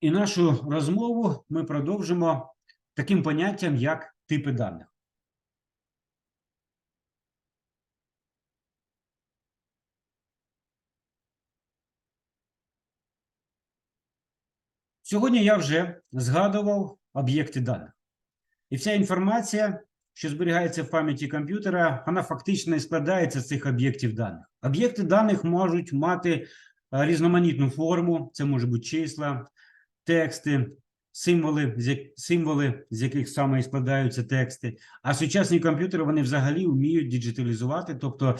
І нашу розмову ми продовжимо таким поняттям, як типи даних. Сьогодні я вже згадував об'єкти даних. І вся інформація, що зберігається в пам'яті комп'ютера, вона фактично і складається з цих об'єктів даних. Об'єкти даних можуть мати е, різноманітну форму, це можуть бути числа, тексти, символи, символи, з яких саме і складаються тексти. А сучасні комп'ютери вони взагалі вміють діджиталізувати, тобто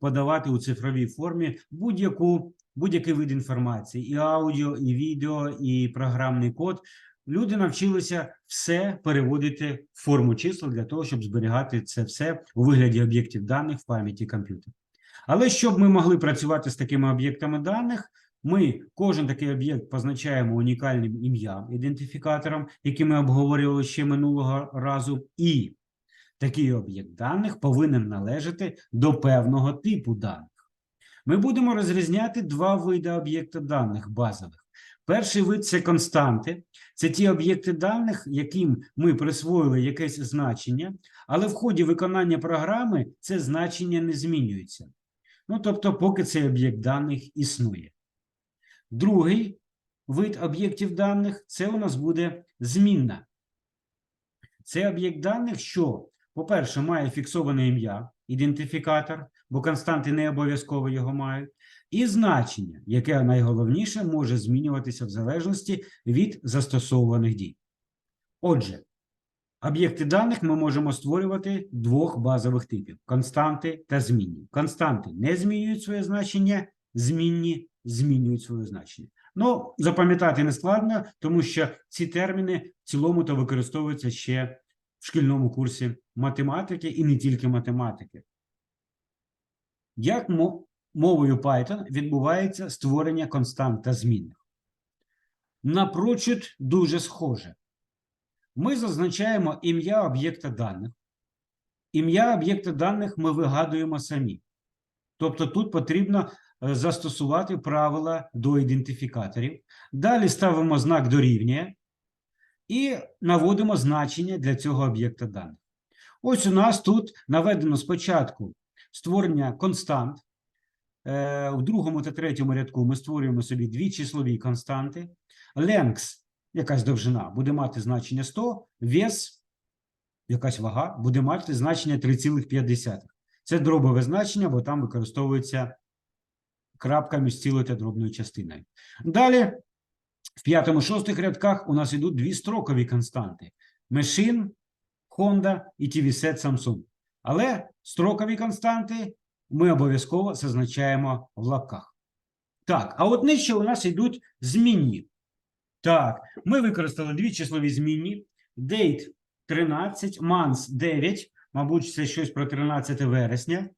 подавати у цифровій формі будь-яку будь-який вид інформації: і аудіо, і відео, і програмний код. Люди навчилися все переводити в форму чисел для того, щоб зберігати це все у вигляді об'єктів даних в пам'яті комп'ютера. Але щоб ми могли працювати з такими об'єктами даних, ми кожен такий об'єкт позначаємо унікальним ім'ям, ідентифікатором, який ми обговорювали ще минулого разу, і такий об'єкт даних повинен належати до певного типу даних. Ми будемо розрізняти два види об'єкта даних базових. Перший вид це константи, це ті об'єкти даних, яким ми присвоїли якесь значення, але в ході виконання програми це значення не змінюється. Ну, тобто, поки цей об'єкт даних існує. Другий вид об'єктів даних це у нас буде змінна. Це об'єкт даних, що, по-перше, має фіксоване ім'я, ідентифікатор, бо константи не обов'язково його мають, і значення, яке найголовніше може змінюватися в залежності від застосовуваних дій. Отже, об'єкти даних ми можемо створювати двох базових типів: константи та змінні. Константи не змінюють своє значення, змінні змінюють своє значення. Ну, запам'ятати не складно, тому що ці терміни в цілому то використовуються ще в шкільному курсі математики і не тільки математики. Як мовою Python відбувається створення констант та змінних? Напрочуд дуже схоже. Ми зазначаємо ім'я об'єкта даних. Ім'я об'єкта даних ми вигадуємо самі. Тобто тут потрібно застосувати правила до ідентифікаторів. Далі ставимо знак дорівнює і наводимо значення для цього об'єкта даних. Ось у нас тут наведено спочатку створення констант. Е, В другому та третьому рядку ми створюємо собі дві числові константи. Length, якась довжина, буде мати значення 100, вес, якась вага, буде мати значення 3,5. Це дробове значення, бо там використовується крапка між цілою дробною частиною. Далі, в п'ятому-шостих рядках у нас йдуть дві строкові константи: Machine, Honda і TVSet Samsung. Але строкові константи ми обов'язково зазначаємо в лапках. Так, а от нижче у нас йдуть змінні. Так, ми використали дві числові змінні. Date 13, months 9, мабуть, це щось про 13 вересня.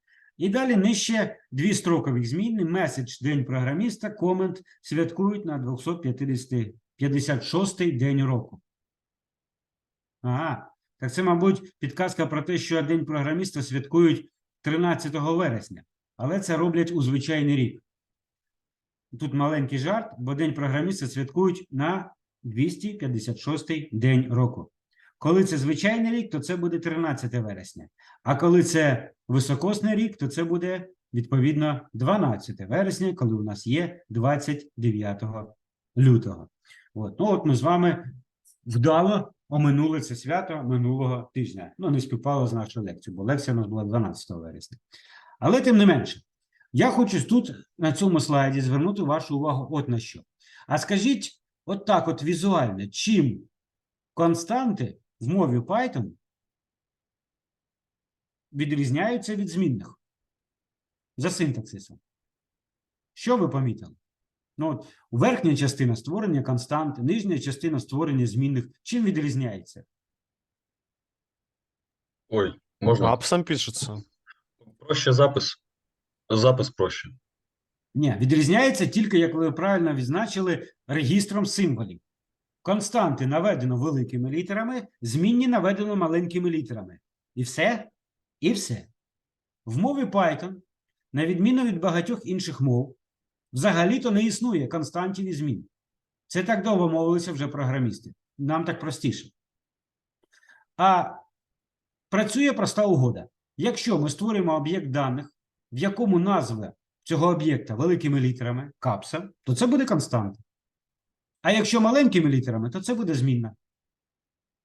І далі нижче дві строкові зміни. Меседж День програміста, комент святкують на 256-й день року. Ага, так це, мабуть, підказка про те, що День програміста святкують 13 вересня, але це роблять у звичайний рік. Тут маленький жарт, бо День програміста святкують на 256-й день року. Коли це звичайний рік, то це буде 13 вересня. А коли це високосний рік, то це буде відповідно 12 вересня, коли у нас є 29 лютого. От. Ну, от ми з вами вдало оминули це свято минулого тижня. Ну, не співпало з нашою лекцією, бо лекція у нас була 12 вересня. Але тим не менше, я хочу тут на цьому слайді звернути вашу увагу от на що. А скажіть, от так, от візуально, чим константи в мові Python відрізняються від змінних за синтаксисом? Що ви помітили? Ну, от, верхня частина створення констант, нижня частина створення змінних. Чим відрізняється? Ой, можна Апсом пишется. проще запис. Запис проще. Ні, відрізняється тільки, як ви правильно відзначили, регістром символів. Константи наведено великими літерами, змінні наведено маленькими літерами. І все? І все. В мові Python, на відміну від багатьох інших мов, взагалі-то не існує константів і змін. Це так довго мовилися вже програмісти. Нам так простіше. А працює проста угода. Якщо ми створюємо об'єкт даних, в якому назва цього об'єкта великими літерами капса, то це буде константа. А якщо маленькими літерами, то це буде змінна.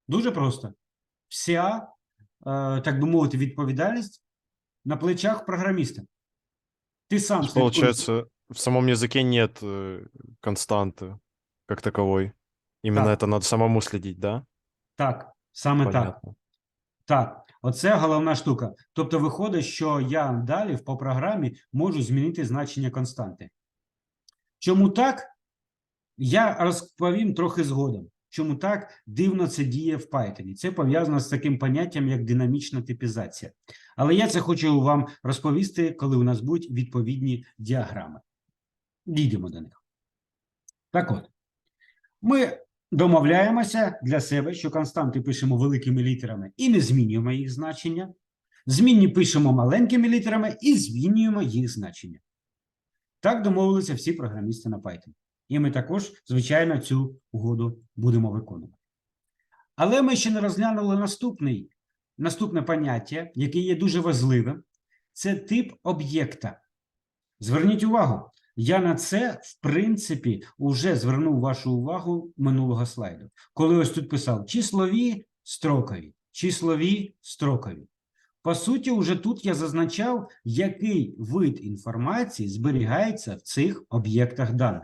Дуже просто. Вся, е, так би мовити, відповідальність на плечах програміста. Ти сам слідкуєш- Получается, в самом языке нет э, константы как таковой. Именно Так. это надо самому следить, да? Так, саме так. Понятно. Так, оце головна штука. Тобто виходить, що я далі по програмі можу змінити значення константи. Чому так? Я розповім трохи згодом. Чому так дивно це діє в Python. Це пов'язано з таким поняттям, як динамічна типізація. Але я це хочу вам розповісти, коли у нас будуть відповідні діаграми. Дійдемо до них. Так от, ми домовляємося для себе, що константи пишемо великими літерами і не змінюємо їх значення. Змінні пишемо маленькими літерами і змінюємо їх значення. Так домовилися всі програмісти на Python. І ми також, звичайно, цю угоду будемо виконувати. Але ми ще не розглянули наступний, наступне поняття, яке є дуже важливим. Це тип об'єкта. Зверніть увагу, я на це, в принципі, вже звернув вашу увагу минулого слайду, коли ось тут писав числові строкові, числові строкові. По суті, уже тут я зазначав, який вид інформації зберігається в цих об'єктах даних.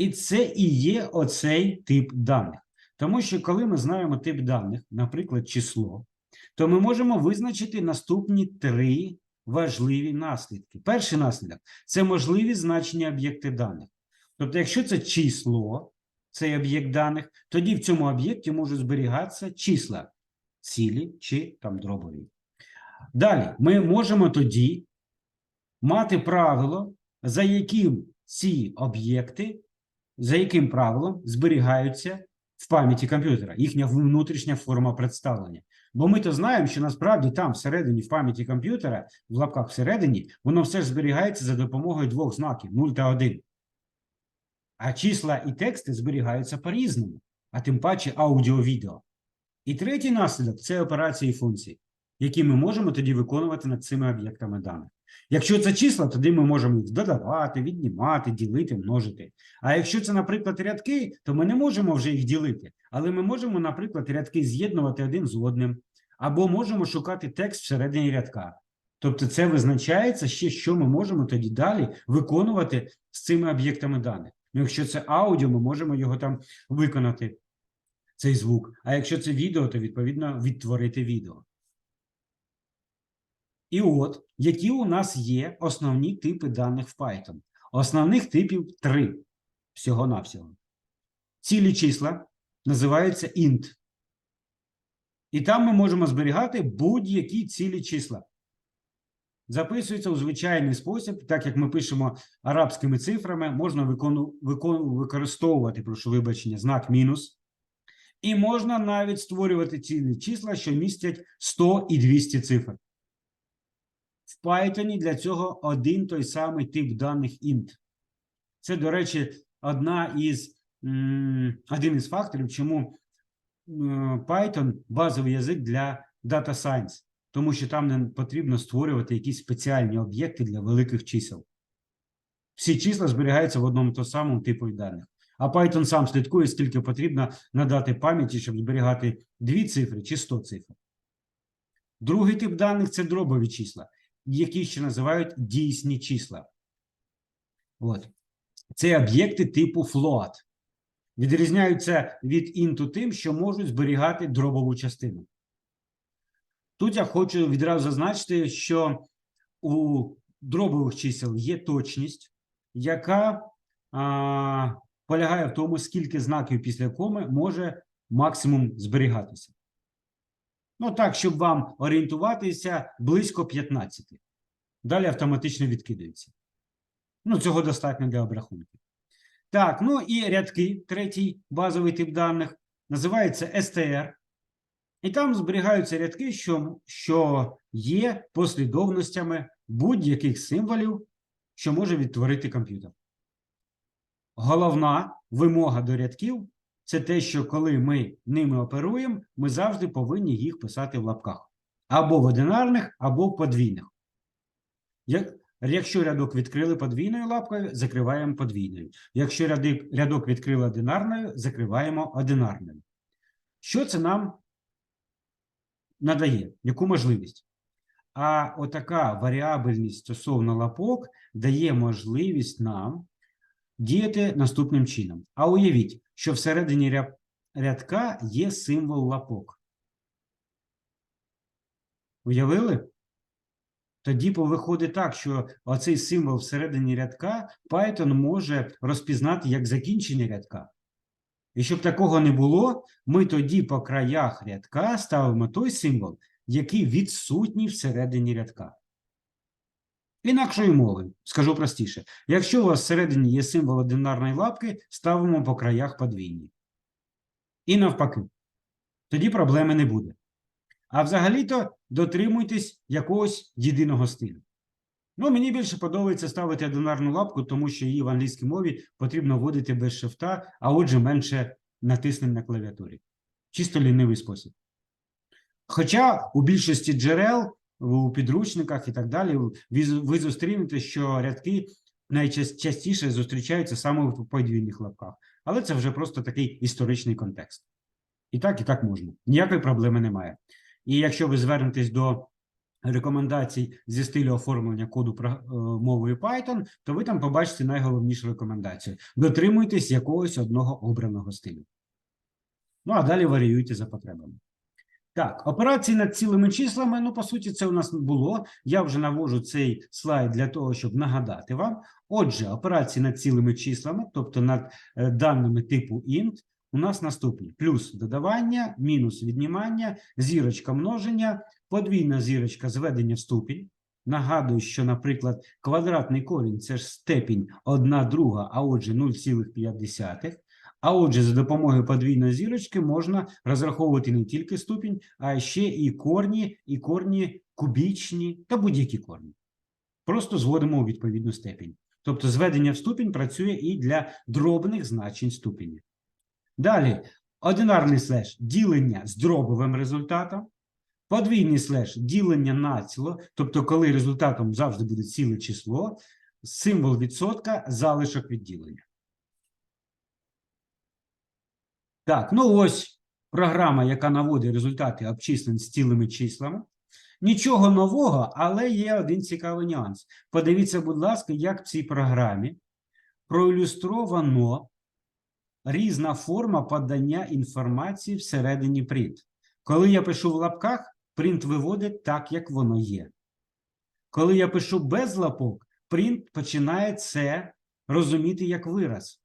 І це і є оцей тип даних. Тому що коли ми знаємо тип даних, наприклад, число, то ми можемо визначити наступні три важливі наслідки. Перший наслідок це можливі значення об'єкти даних. Тобто, якщо це число, цей об'єкт даних, тоді в цьому об'єкті можуть зберігатися числа цілі чи там дробові. Далі ми можемо тоді мати правило, за яким ці об'єкти, за яким правилом зберігаються в пам'яті комп'ютера, їхня внутрішня форма представлення. Бо ми то знаємо, що насправді там всередині в пам'яті комп'ютера, в лапках всередині, воно все ж зберігається за допомогою двох знаків 0 та 1. А числа і тексти зберігаються по-різному, а тим паче аудіо-відео. І третій наслідок це операції і функції, які ми можемо тоді виконувати над цими об'єктами даних. Якщо це числа, тоді ми можемо їх додавати, віднімати, ділити, множити. А якщо це, наприклад, рядки, то ми не можемо вже їх ділити, але ми можемо, наприклад, рядки з'єднувати один з одним, або можемо шукати текст всередині рядка. Тобто, це визначається ще, що ми можемо тоді далі виконувати з цими об'єктами даних. Ну, якщо це аудіо, ми можемо його там виконати, цей звук. А якщо це відео, то відповідно відтворити відео. І от, які у нас є основні типи даних в Python. Основних типів три всього-навсього. Цілі числа називаються int. І там ми можемо зберігати будь-які цілі числа. Записується у звичайний спосіб, так як ми пишемо арабськими цифрами, можна викону, викону, використовувати, прошу вибачення, знак мінус. І можна навіть створювати цілі числа, що містять 100 і 200 цифр. В Python для цього один той самий тип даних int. Це, до речі, одна із, один із факторів, чому Python базовий язик для Data Science, тому що там не потрібно створювати якісь спеціальні об'єкти для великих чисел. Всі числа зберігаються в одному то самому типу даних. А Python сам слідкує, скільки потрібно надати пам'яті, щоб зберігати дві цифри чи 100 цифр. Другий тип даних це дробові числа, які ще називають дійсні числа. От. Це об'єкти типу float. Відрізняються від інту тим, що можуть зберігати дробову частину. Тут я хочу відразу зазначити, що у дробових чисел є точність, яка а, полягає в тому, скільки знаків після коми може максимум зберігатися. Ну, так, щоб вам орієнтуватися, близько 15. Далі автоматично відкидається. Ну, цього достатньо для обрахунку. Так, ну і рядки, третій базовий тип даних, називається STR. І там зберігаються рядки, що, що є послідовностями будь-яких символів, що може відтворити комп'ютер. головна вимога до рядків це те, що коли ми ними оперуємо, ми завжди повинні їх писати в лапках. Або в одинарних, або в подвійних. Як- Якщо рядок відкрили подвійною лапкою, закриваємо подвійною. Якщо рядик, рядок відкрили одинарною, закриваємо одинарною. Що це нам надає? Яку можливість? А отака варіабельність стосовно лапок дає можливість нам діяти наступним чином. А уявіть, що всередині ря- рядка є символ лапок. Уявили? Тоді виходить так, що оцей символ всередині рядка Python може розпізнати як закінчення рядка. І щоб такого не було, ми тоді по краях рядка ставимо той символ, який відсутній всередині рядка. Інакшою мовою, скажу простіше, якщо у вас всередині є символ одинарної лапки, ставимо по краях подвійні. І навпаки. Тоді проблеми не буде. А взагалі-то дотримуйтесь якогось єдиного стилю. Ну, мені більше подобається ставити одинарну лапку, тому що її в англійській мові потрібно вводити без шрифта, а отже, менше натиснень на клавіатурі. Чисто лінивий спосіб. Хоча у більшості джерел, у підручниках і так далі, ви, зустрінете, що рядки найчастіше зустрічаються саме в подвійних лапках. Але це вже просто такий історичний контекст. І так, і так можна. Ніякої проблеми немає. І якщо ви звернетесь до рекомендацій зі стилю оформлення коду е, мовою Python, то ви там побачите найголовнішу рекомендацію. Дотримуйтесь якогось одного обраного стилю. Ну, а далі варіюйте за потребами. Так, операції над цілими числами, ну, по суті, це у нас було. Я вже навожу цей слайд для того, щоб нагадати вам. Отже, операції над цілими числами, тобто над е, даними типу int, у нас наступні: плюс додавання, мінус віднімання, зірочка множення, подвійна зірочка зведення в ступінь. Нагадую, що, наприклад, квадратний корінь це ж степінь 1 друга, а отже 0,5. А отже, за допомогою подвійної зірочки можна розраховувати не тільки ступінь, а ще і корні, і корні кубічні та будь-які корні. Просто зводимо у відповідну степінь. Тобто зведення в ступінь працює і для дробних значень ступені. Далі, одинарний слеш ділення з дробовим результатом, подвійний слеш ділення націло, тобто коли результатом завжди буде ціле число, символ відсотка залишок від ділення. Так, ну ось програма, яка наводить результати обчислень з цілими числами. Нічого нового, але є один цікавий нюанс. Подивіться, будь ласка, як в цій програмі проілюстровано різна форма подання інформації всередині print. Коли я пишу в лапках, print виводить так, як воно є. Коли я пишу без лапок, print починає це розуміти як вираз.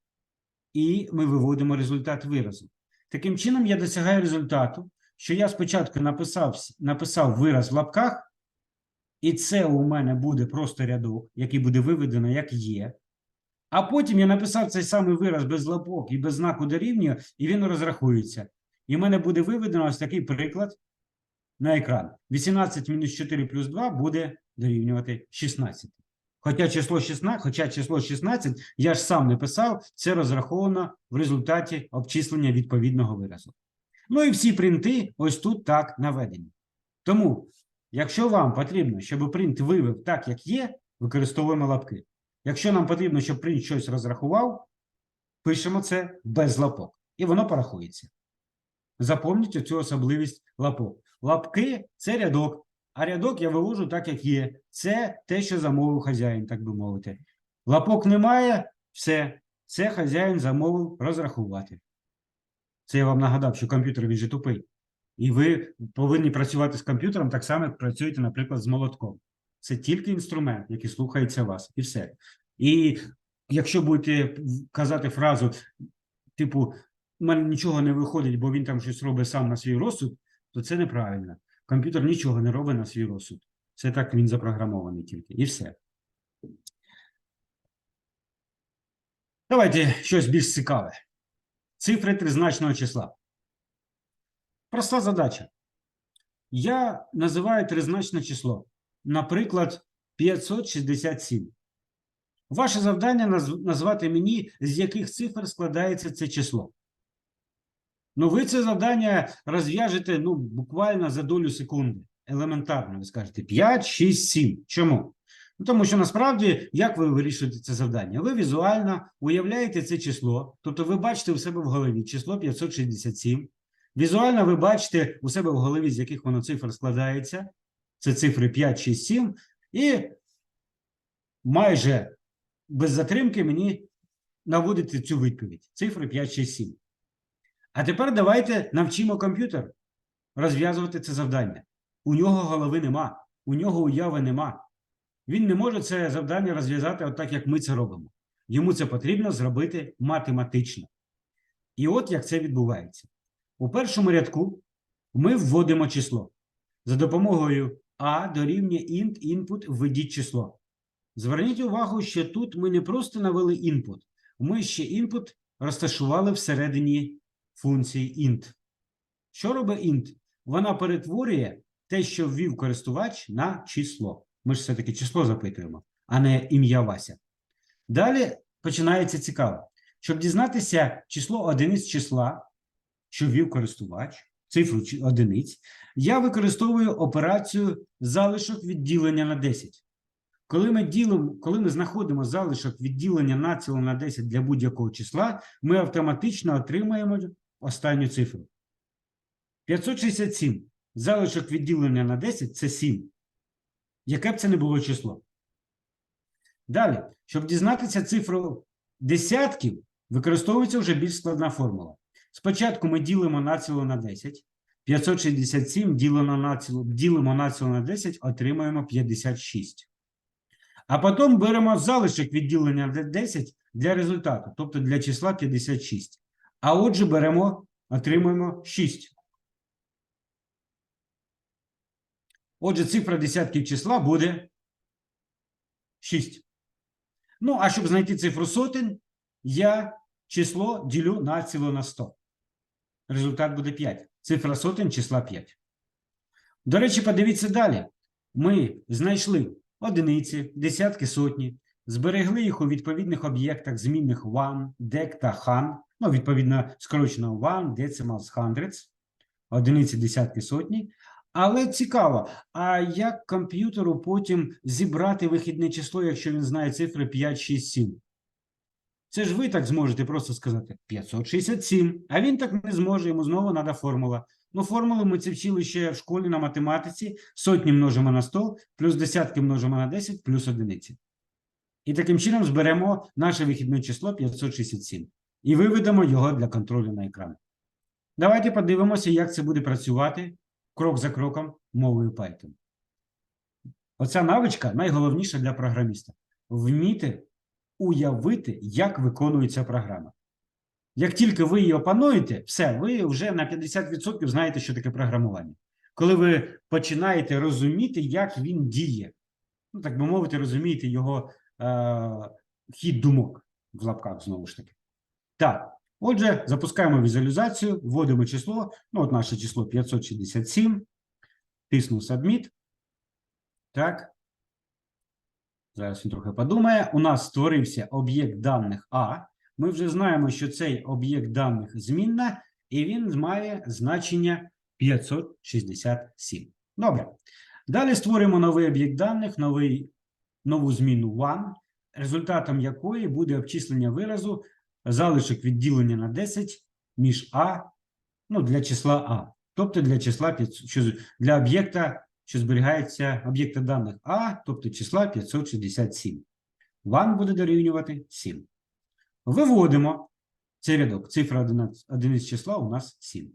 І ми виводимо результат виразу. Таким чином, я досягаю результату, що я спочатку написав, написав вираз в лапках, і це у мене буде просто рядок, який буде виведено як є. А потім я написав цей самий вираз без лапок і без знаку дорівнює, і він розрахується. І в мене буде виведено ось такий приклад на екран. 18 мінус 4 плюс 2 буде дорівнювати 16. Хоча число 16, хоча число 16 я ж сам не писав, це розраховано в результаті обчислення відповідного виразу. Ну і всі принти ось тут так наведені. Тому, якщо вам потрібно, щоб принт вивів так, як є, використовуємо лапки. Якщо нам потрібно, щоб принт щось розрахував, пишемо це без лапок, і воно порахується. Запомніть цю особливість лапок. Лапки це рядок, а рядок я вивожу так, як є. Це те, що замовив хазяїн, так би мовити. Лапок немає, все. Це хазяїн замовив розрахувати. Це я вам нагадав, що комп'ютер він же тупий. І ви повинні працювати з комп'ютером так само, як працюєте, наприклад, з молотком. Це тільки інструмент, який слухається вас, і все. І якщо будете казати фразу, типу, у мене нічого не виходить, бо він там щось робить сам на свій розсуд, то це неправильно. Комп'ютер нічого не робить на свій розсуд. Це так він запрограмований тільки. І все. Давайте щось більш цікаве. Цифри тризначного числа. Проста задача. Я називаю тризначне число. Наприклад, 567. Ваше завдання назвати мені, з яких цифр складається це число. Ну, ви це завдання розв'яжете ну, буквально за долю секунди. Елементарно, ви скажете 5, 6, 7. Чому? Ну, тому що насправді, як ви вирішуєте це завдання? Ви візуально уявляєте це число, тобто ви бачите у себе в голові число 567. Візуально ви бачите у себе в голові, з яких воно цифр складається. Це цифри 5, 6, 7. І майже без затримки мені наводити цю відповідь. Цифри 5, 6, 7. А тепер давайте навчимо комп'ютер розв'язувати це завдання. У нього голови нема, у нього уяви нема. Він не може це завдання розв'язати отак, як ми це робимо. Йому це потрібно зробити математично. І от як це відбувається. У першому рядку ми вводимо число. За допомогою А дорівнює int input введіть число. Зверніть увагу, що тут ми не просто навели input, ми ще input розташували всередині функції int. Що робить int? Вона перетворює те, що ввів користувач, на число. Ми ж все-таки число запитуємо, а не ім'я Вася. Далі починається цікаво. Щоб дізнатися число одиниць числа, що ввів користувач, цифру одиниць, я використовую операцію залишок відділення на 10. Коли ми ділимо, коли ми знаходимо залишок відділення націло на 10 для будь-якого числа, ми автоматично отримаємо останню цифру. 567. Залишок відділення на 10 це 7. Яке б це не було число. Далі, щоб дізнатися цифру десятків, використовується вже більш складна формула. Спочатку ми ділимо націло на 10. 567 ділимо націло, ділимо націло на 10, отримаємо 56. А потім беремо залишок відділення на 10 для результату, тобто для числа 56. А отже, беремо, отримуємо 6. Отже, цифра десятків числа буде 6. Ну, а щоб знайти цифру сотень, я число ділю націло на 100. Результат буде 5. Цифра сотень числа 5. До речі, подивіться далі. Ми знайшли одиниці, десятки, сотні, зберегли їх у відповідних об'єктах змінних one, dec та han, ну, відповідно, скорочено one, decimals, hundreds, одиниці, десятки, сотні. Але цікаво, а як комп'ютеру потім зібрати вихідне число, якщо він знає цифри 5, 6, 7? Це ж ви так зможете просто сказати 567, а він так не зможе, йому знову треба формула. Ну, формули ми це вчили ще в школі на математиці. Сотні множимо на 100, плюс десятки множимо на 10, плюс одиниці. І таким чином зберемо наше вихідне число 567 і виведемо його для контролю на екран. Давайте подивимося, як це буде працювати крок за кроком мовою Python. Оця навичка найголовніша для програміста. Вміти уявити, як виконується програма. Як тільки ви її опануєте, все, ви вже на 50% знаєте, що таке програмування. Коли ви починаєте розуміти, як він діє, ну, так би мовити, розумієте його е- хід думок в лапках знову ж таки. Так, отже, запускаємо візуалізацію, вводимо число. Ну, от наше число 567. Тисну Submit. Так. Зараз він трохи подумає. У нас створився об'єкт даних А. Ми вже знаємо, що цей об'єкт даних змінна, і він має значення 567. Добре. Далі створимо новий об'єкт даних, новий, нову зміну one, результатом якої буде обчислення виразу залишок відділення на 10 між А, ну, для числа А. Тобто для числа 500, що, для об'єкта, що зберігається об'єкта даних А, тобто числа 567. One буде дорівнювати 7. Виводимо цей рядок. Цифра одиниць, одиниць числа у нас 7.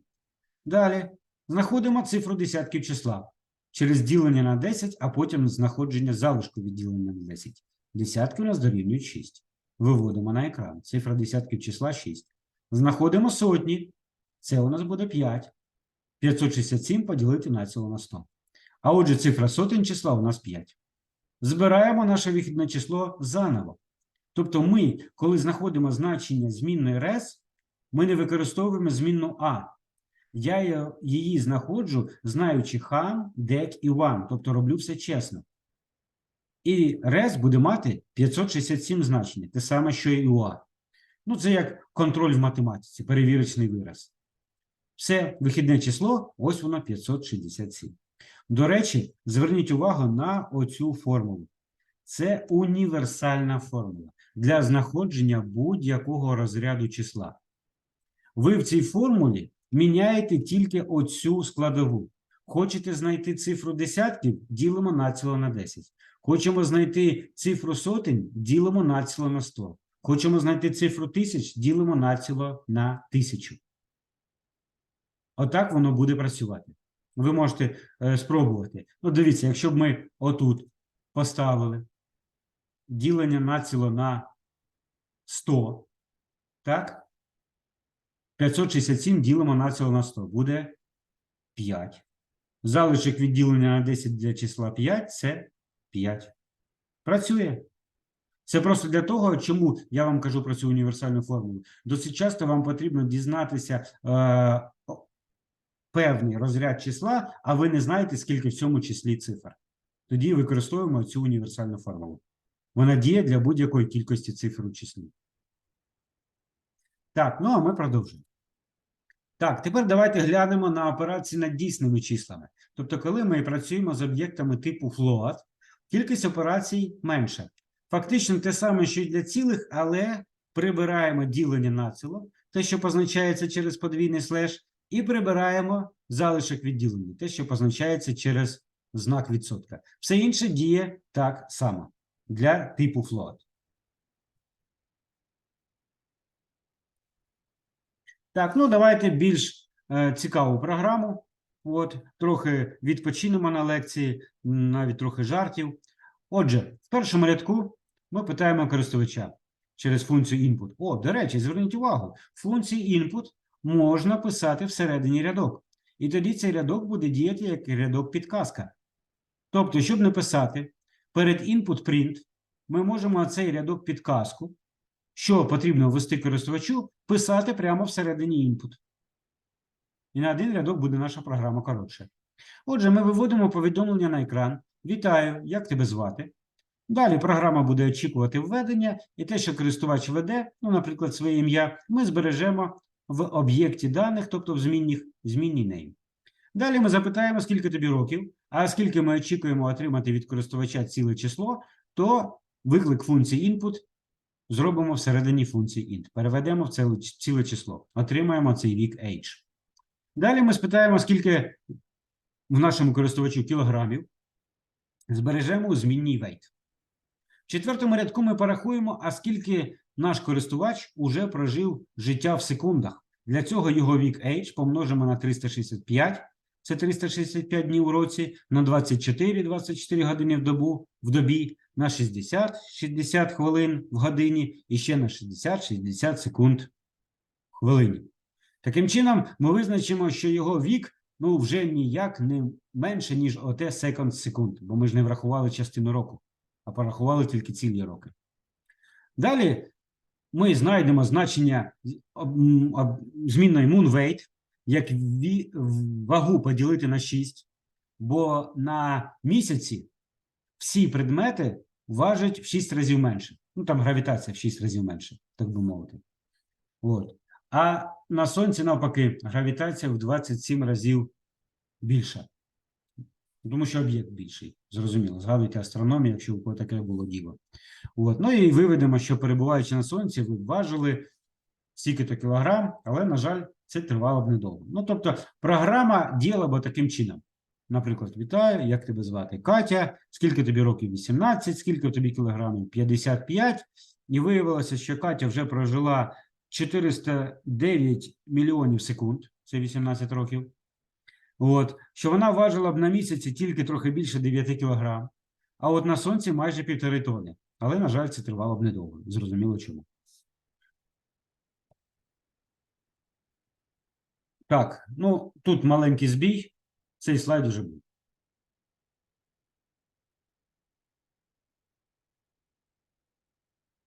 Далі знаходимо цифру десятків числа через ділення на 10, а потім знаходження залишку від ділення на 10. Десятки у нас дорівнюють 6. Виводимо на екран. Цифра десятків числа 6. Знаходимо сотні. Це у нас буде 5. 567 поділити на ціло на 100. А отже, цифра сотень числа у нас 5. Збираємо наше вихідне число заново. Тобто ми, коли знаходимо значення змінної res, ми не використовуємо змінну А. Я її- її знаходжу, знаючи хан, дек і one, тобто роблю все чесно. І res буде мати 567 значення, те саме, що і UA. Ну, це як контроль в математиці, перевірочний вираз. Все, вихідне число, ось воно 567. До речі, зверніть увагу на оцю формулу. Це універсальна формула для знаходження будь-якого розряду числа. Ви в цій формулі міняєте тільки оцю складову. Хочете знайти цифру десятків, ділимо націло на 10. Хочемо знайти цифру сотень, ділимо націло на 100. Хочемо знайти цифру тисяч, ділимо націло на тисячу. Отак воно буде працювати. Ви можете е, спробувати. Ну, дивіться, якщо б ми отут поставили ділення націло на 100, так? 567 ділимо націло на 100. Буде 5. Залишок від ділення на 10 для числа 5 – це 5. Працює. Це просто для того, чому я вам кажу про цю універсальну формулу. Досить часто вам потрібно дізнатися е, певний розряд числа, а ви не знаєте, скільки в цьому числі цифр. Тоді використовуємо цю універсальну формулу. Вона діє для будь-якої кількості цифр у числі. Так, ну а ми продовжуємо. Так, тепер давайте глянемо на операції над дійсними числами. Тобто, коли ми працюємо з об'єктами типу float, кількість операцій менша. Фактично те саме, що й для цілих, але прибираємо ділення націло, те, що позначається через подвійний слеш, і прибираємо залишок від ділення, те, що позначається через знак відсотка. Все інше діє так само для типу float. Так, ну давайте більш е, цікаву програму. От, трохи відпочинемо на лекції, навіть трохи жартів. Отже, в першому рядку ми питаємо користувача через функцію input. О, до речі, зверніть увагу, функції input можна писати всередині рядок. І тоді цей рядок буде діяти як рядок підказка. Тобто, щоб не писати перед input print, ми можемо цей рядок підказку, що потрібно ввести користувачу, писати прямо всередині input. І на один рядок буде наша програма коротше. Отже, ми виводимо повідомлення на екран. Вітаю, як тебе звати? Далі програма буде очікувати введення, і те, що користувач веде, ну, наприклад, своє ім'я, ми збережемо в об'єкті даних, тобто в змінній name. Далі ми запитаємо, скільки тобі років, а оскільки ми очікуємо отримати від користувача ціле число, то виклик функції input зробимо всередині функції int. Переведемо в ціле число. Отримаємо цей вік age. Далі ми спитаємо, скільки в нашому користувачу кілограмів. Збережемо у змінній weight. В четвертому рядку ми порахуємо, а скільки наш користувач уже прожив життя в секундах. Для цього його вік age помножимо на 365, це 365 днів у році, на 24, 24 години в добу, в добі, на 60, 60 хвилин в годині і ще на 60, 60 секунд в хвилині. Таким чином, ми визначимо, що його вік ну, вже ніяк не менше, ніж оте second секунд, бо ми ж не врахували частину року, а порахували тільки цілі роки. Далі ми знайдемо значення змінної moon weight, як вагу поділити на 6, бо на місяці всі предмети важать в 6 разів менше. Ну, там гравітація в 6 разів менше, так би мовити. От. А на сонці, навпаки, гравітація в 27 разів більша. Тому що об'єкт більший. Зрозуміло. Згадуйте астрономію, якщо у таке було діло. От. Ну і виведемо, що перебуваючи на сонці, ви важили стільки-то кілограм, але, на жаль, це тривало б недовго. Ну, тобто, програма діяла б таким чином. Наприклад, вітаю, як тебе звати? Катя, скільки тобі років? 18, скільки тобі кілограмів? 55. І виявилося, що Катя вже прожила 409 мільйонів секунд, це 18 років. От, що вона важила б на місяці тільки трохи більше 9 кілограм, а от на сонці майже півтори тони. Але, на жаль, це тривало б недовго. Зрозуміло чому. Так, ну тут маленький збій. Цей слайд уже був.